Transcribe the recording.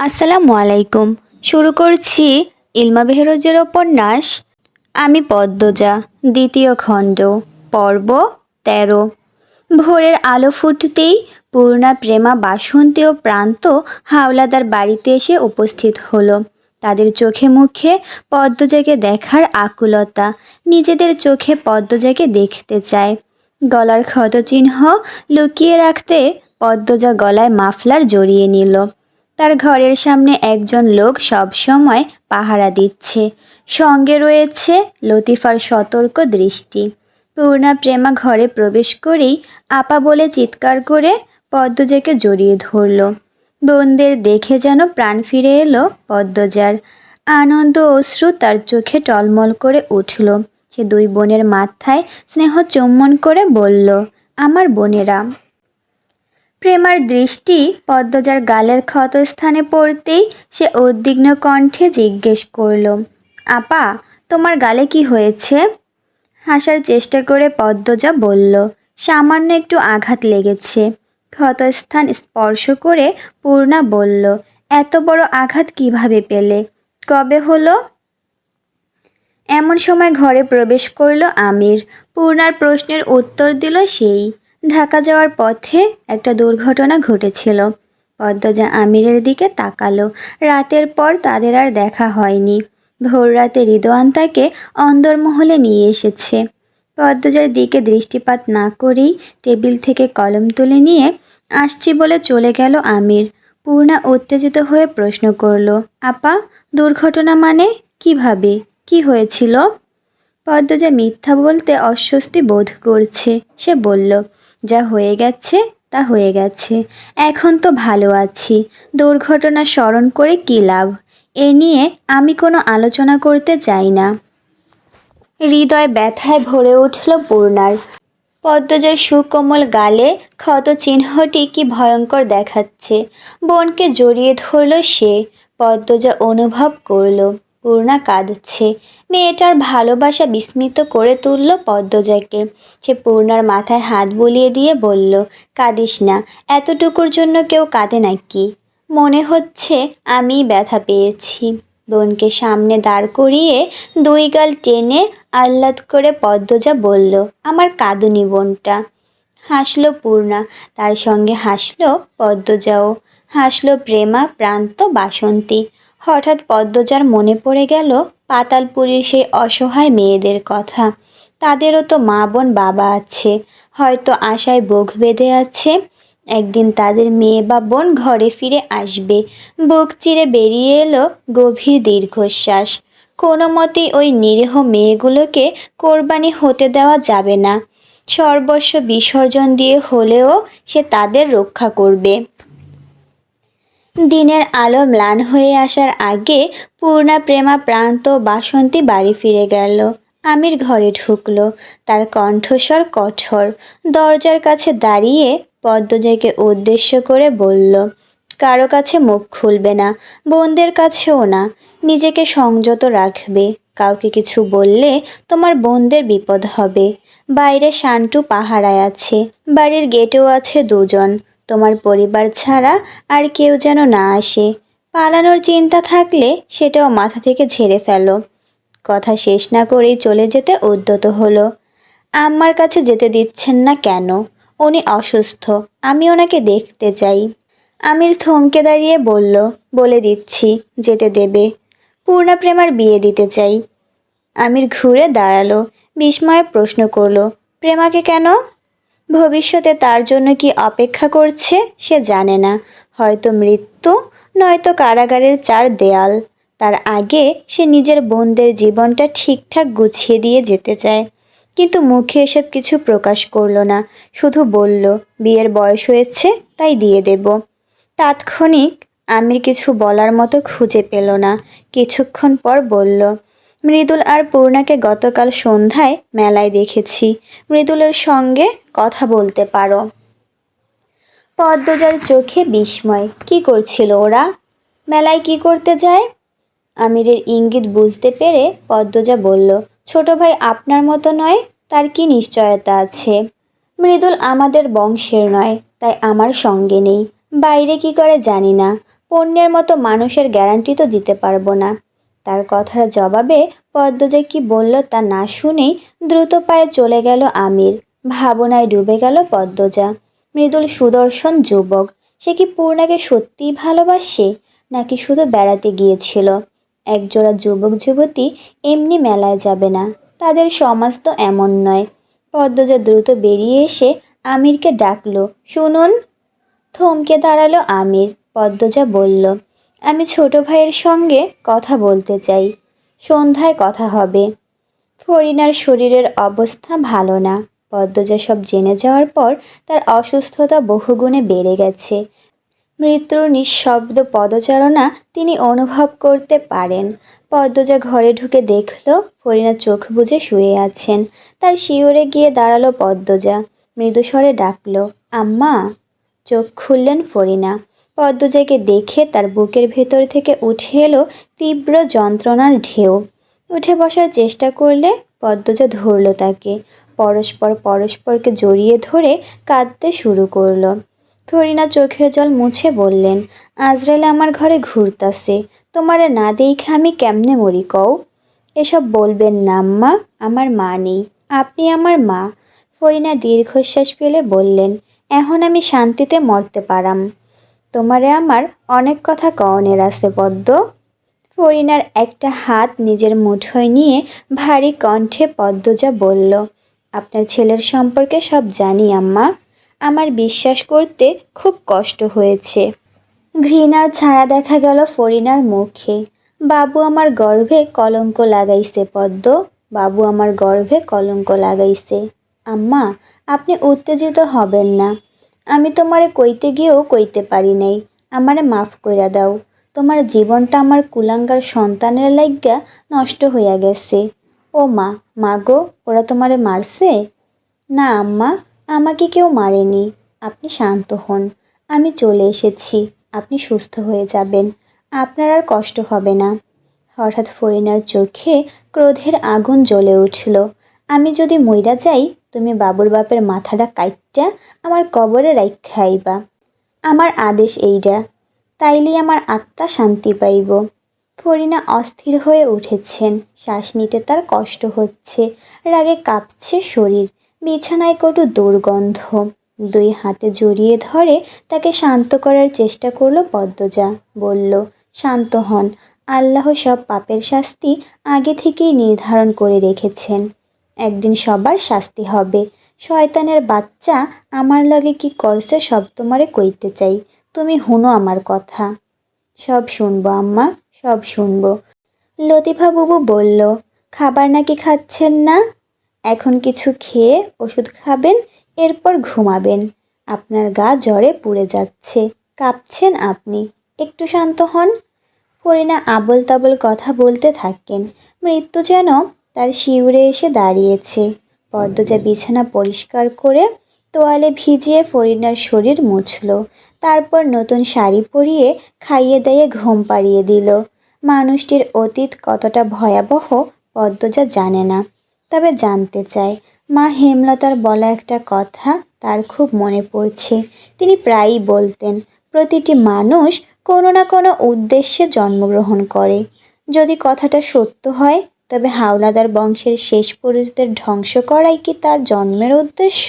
আসসালামু আলাইকুম। শুরু করছি ইলমা বেহরোজের উপন্যাস, আমি পদ্মজা, দ্বিতীয় খণ্ড, পর্ব তেরো। ভোরের আলো ফুটতেই পূর্ণা, প্রেমা, বাসন্তী ও প্রান্ত হাওলাদার বাড়িতে এসে উপস্থিত হলো। তাদের চোখে মুখে পদ্মজাকে দেখার আকুলতা, নিজেদের চোখে পদ্মজাকে দেখতে চায়। গলার ক্ষতচিহ্ন লুকিয়ে রাখতে পদ্মজা গলায় মাফলার জড়িয়ে নিল। তার ঘরের সামনে একজন লোক সব সময় পাহারা দিচ্ছে। সঙ্গে রয়েছে লতিফার সতর্ক দৃষ্টি। পূর্ণা প্রেমা ঘরে প্রবেশ করেই আপা বলে চিৎকার করে পদ্মজাকে জড়িয়ে ধরল। বোনদের দেখে যেন প্রাণ ফিরে এলো পদ্মজার। আনন্দ অশ্রু তার চোখে টলমল করে উঠল। সে দুই বোনের মাথায় স্নেহ চুম্বন করে বলল, আমার বোনেরা। প্রেমার দৃষ্টি পদ্মজার গালের ক্ষতস্থানে পড়তেই সে উদ্বিগ্ন কণ্ঠে জিজ্ঞেস করল, আপা, তোমার গালে কি হয়েছে? হাসার চেষ্টা করে পদ্মজা বলল, সামান্য একটু আঘাত লেগেছে। ক্ষতস্থান স্পর্শ করে পূর্ণা বলল, এত বড় আঘাত কীভাবে পেলে? কবে হলো? এমন সময় ঘরে প্রবেশ করল আমির। পূর্ণার প্রশ্নের উত্তর দিল সেই। ঢাকা যাওয়ার পথে একটা দুর্ঘটনা ঘটেছিল। পদ্মজা আমিরের দিকে তাকালো। রাতের পর তাদের আর দেখা হয়নি। ভোর রাতে রিদোয়ান তাকে অন্দরমহলে নিয়ে এসেছে। পদ্মজার দিকে দৃষ্টিপাত না করেই টেবিল থেকে কলম তুলে নিয়ে আসছি বলে চলে গেল আমির। পূর্ণা উত্তেজিত হয়ে প্রশ্ন করল, আপা, দুর্ঘটনা মানে কীভাবে? কি হয়েছিল? পদ্মজা মিথ্যা বলতে অস্বস্তি বোধ করছে। সে বলল যা হয়ে গেছে তা হয়ে গেছে। এখন তো ভালো আছি। দুর্ঘটনা স্মরণ করে কী লাভ? এ নিয়ে আমি কোনো আলোচনা করতে চাই না। হৃদয় ব্যথায় ভরে উঠল পূর্ণার। পদ্মজার সুকোমল গালে ক্ষত চিহ্নটি কি ভয়ঙ্কর দেখাচ্ছে। বোনকে জড়িয়ে ধরল সে। পদ্মজা অনুভব করল। পূর্ণা কাঁদছে। মেয়েটার ভালোবাসা বিস্মিত করে তুলল পদ্মজাকে। সে পূর্ণার মাথায় হাত বুলিয়ে দিয়ে বলল, কাঁদিস না, এতটুকুর জন্য কেউ কাঁদে নাকি? মনে হচ্ছে আমিই ব্যথা পেয়েছি। বোনকে সামনে দাঁড় করিয়ে দুই গাল টেনে আহ্লাদ করে পদ্মজা বলল, আমার কাঁদুনি বোনটা। হাসলো পূর্ণা, তার সঙ্গে হাসলো পদ্মজাও। হাসলো প্রেমা, প্রান্ত, বাসন্তী। হঠাৎ পদ্মজার মনে পড়ে গেল পাতালপুরীর সেই অসহায় মেয়েদের কথা। তাদেরও তো মা বোন বাবা আছে। হয়তো আশায় বুক বেঁধে আছে। একদিন তাদের মেয়ে বা বোন ঘরে ফিরে আসবে। বুক চিরে বেরিয়ে এলো গভীর দীর্ঘশ্বাস। কোনো মতেই ওই নিরীহ মেয়েগুলোকে কোরবানি হতে দেওয়া যাবে না। সর্বস্ব বিসর্জন দিয়ে হলেও সে তাদের রক্ষা করবে। দিনের আলো ম্লান হয়ে আসার আগে পূর্ণা প্রেমা প্রান্ত বাসন্তী বাড়ি ফিরে গেল। আমির ঘরে ঢুকলো। তার কণ্ঠস্বর কঠোর। দরজার কাছে দাঁড়িয়ে পদ্মজাকে উদ্দেশ্য করে বলল, কারও কাছে মুখ খুলবে না, বোনদের কাছেও না। নিজেকে সংযত রাখবে। কাউকে কিছু বললে তোমার বোনদের বিপদ হবে। বাইরে শান্টু পাহারায় আছে। বাড়ির গেটেও আছে দুজন। তোমার পরিবার ছাড়া আর কেউ যেন না আসে। পালানোর চিন্তা থাকলে সেটাও মাথা থেকে ঝেড়ে ফেলো। কথা শেষ না করেই চলে যেতে উদ্যত হলো। আম্মার কাছে যেতে দিচ্ছেন না কেন? উনি অসুস্থ, আমি ওনাকে দেখতে চাই। আমির থমকে দাঁড়িয়ে বলল, বলে দিচ্ছি, যেতে দেবে। পূর্ণা প্রেমার বিয়ে দিতে চাই। আমির ঘুরে দাঁড়াল, বিস্ময়ে প্রশ্ন করল, প্রেমাকে কেন? ভবিষ্যতে তার জন্য কি অপেক্ষা করছে সে জানে না। হয়তো মৃত্যু, নয়তো কারাগারের চার দেয়াল। তার আগে সে নিজের বোনদের জীবনটা ঠিকঠাক গুছিয়ে দিয়ে যেতে চায়। কিন্তু মুখে এসব কিছু প্রকাশ করল না। শুধু বলল, বিয়ের বয়স হয়েছে, তাই দিয়ে দেব। তাৎক্ষণিক আমির কিছু বলার মতো খুঁজে পেল না। কিছুক্ষণ পর বলল মৃদুল আর পূর্ণাকে গতকাল সন্ধ্যায় মেলায় দেখেছি। মৃদুলের সঙ্গে কথা বলতে পারো। পদ্মজার চোখে বিস্ময়। কি করছিল ওরা? মেলায় কি করতে যায়? আমিরের ইঙ্গিত বুঝতে পেরে পদ্মজা বলল, ছোট ভাই আপনার মতো নয়, তার কি নিশ্চয়তা আছে? মৃদুল আমাদের বংশের নয়, তাই আমার সঙ্গে নেই। বাইরে কি করে জানি না। পণ্যের মতো মানুষের গ্যারান্টি তো দিতে পারব না। তার কথার জবাবে পদ্মজা কি বলল তা না শুনেই দ্রুত পায়ে চলে গেল আমির। ভাবনায় ডুবে গেল পদ্মজা। মৃদুল সুদর্শন যুবক। সে কি পূর্ণাকে সত্যিই ভালোবাসে? নাকি শুধু বেড়াতে গিয়েছিল? একজোড়া যুবক যুবতী এমনি মেলায় যাবে না। তাদের সমাজ তো এমন নয়। পদ্মজা দ্রুত বেরিয়ে এসে আমিরকে ডাকলো, শুনুন। থমকে দাঁড়াল আমির। পদ্মজা বলল আমি ছোট ভাইয়ের সঙ্গে কথা বলতে চাই। সন্ধ্যায় কথা হবে। ফরিনার শরীরের অবস্থা ভালো না। পদ্মজা সব জেনে যাওয়ার পর তার অসুস্থতা বহুগুণে বেড়ে গেছে। মৃত্যুর নিঃশব্দ পদচারণা তিনি অনুভব করতে পারেন। পদ্মজা ঘরে ঢুকে দেখল, ফরিনা চোখ বুজে শুয়ে আছেন। তার শিওরে গিয়ে দাঁড়াল পদ্মজা। মৃদুস্বরে ডাকল, আম্মা! চোখ খুললেন ফরিনা। পদ্মজাকে দেখে তার বুকের ভেতর থেকে উঠে এলো তীব্র যন্ত্রণার ঢেউ। উঠে বসার চেষ্টা করলে পদ্মজা ধরল তাকে। পরস্পর পরস্পরকে জড়িয়ে ধরে কাঁদতে শুরু করল। ফরিনা চোখের জল মুছে বললেন, আজরাইল আমার ঘরে ঘুরতাছে, তোমারে না দেখে আমি কেমনে মরি কও? এসব বলবেন না আম্মা, আমার মা নেই, আপনি আমার মা। ফরিনা দীর্ঘশ্বাস ফেলে বললেন, এখন আমি শান্তিতে মরতে পারাম। তোমারে আমার অনেক কথা কওনের আছে পদ্ম ফরিনার একটা হাত নিজের মুঠোয় নিয়ে ভারী কণ্ঠে পদ্মজা বলল, আপনার ছেলের সম্পর্কে সব জানি, আম্মা। আমার বিশ্বাস করতে খুব কষ্ট হয়েছে ঘৃণার ছায়া দেখা গেল ফরিনার মুখে। বাবু আমার গর্ভে কলঙ্ক লাগাইছে, পদ্ম। বাবু আমার গর্ভে কলঙ্ক লাগাইছে। আম্মা, আপনি উত্তেজিত হবেন না। আমি তোমারে কইতে গিয়েও কইতে পারি নাই। আমারে মাফ কইরা দাও। তোমার জীবনটা আমার কুলাঙ্গার সন্তানের লাইগা নষ্ট হইয়া গেছে। ও মা মা গো, ওরা তোমারে মারছে? না, আম্মা, আমাকে কেউ মারেনি। আপনি শান্ত হন। আমি চলে এসেছি। আপনি সুস্থ হয়ে যাবেন। আপনার আর কষ্ট হবে না। হঠাৎ ফরিনার চোখে ক্রোধের আগুন জ্বলে উঠল। আমি যদি মইরা যাই, তুমি বাবুর বাপের মাথাটা কাইটটা, আমার কবরে রাইখা আইবা। আমার আদেশ এইটা তাইলেই আমার আত্মা শান্তি পাইব। ফরিনা অস্থির হয়ে উঠেছেন। শ্বাস নিতে তার কষ্ট হচ্ছে। রাগে কাঁপছে শরীর। বিছানায় কটু দুর্গন্ধ। দুই হাতে জড়িয়ে ধরে তাকে শান্ত করার চেষ্টা করল পদ্মজা। বলল, শান্ত হন। আল্লাহ সব পাপের শাস্তি আগে থেকেই নির্ধারণ করে রেখেছেন। একদিন সবার শাস্তি হবে। শয়তানের বাচ্চা, আমার লগে কি করছে সব তোমারে কইতে চাই। তুমি হুনো আমার কথা। সব শুনব আম্মা, সব শুনব। লতিফা বাবু বলল, খাবার নাকি খাচ্ছেন না? এখন কিছু খেয়ে ওষুধ খাবেন, এরপর ঘুমাবেন। আপনার গা জ্বরে পুড়ে যাচ্ছে। কাঁপছেন আপনি। একটু শান্ত হন। ফরিনা আবল তাবল কথা বলতে থাকেন। মৃত্যু যেন তার শিউরে এসে দাঁড়িয়েছে। পদ্মজা বিছানা পরিষ্কার করে তোয়ালে ভিজিয়ে ফরিনার শরীর মুছল। তারপর নতুন শাড়ি পরিয়ে খাইয়ে দাইয়ে ঘুম পাড়িয়ে দিল। মানুষটির অতীত কতটা ভয়াবহ, পদ্মজা জানে না। তবে জানতে চায়, মা হেমলতার বলা একটা কথা তার খুব মনে পড়ছে। তিনি প্রায়ই বলতেন, প্রতিটি মানুষ কোনো না কোনো উদ্দেশ্যে জন্মগ্রহণ করে। যদি কথাটা সত্য হয় তবে হাওলাদার বংশের শেষ পুরুষদের ধ্বংস করাই কি তার জন্মের উদ্দেশ্য?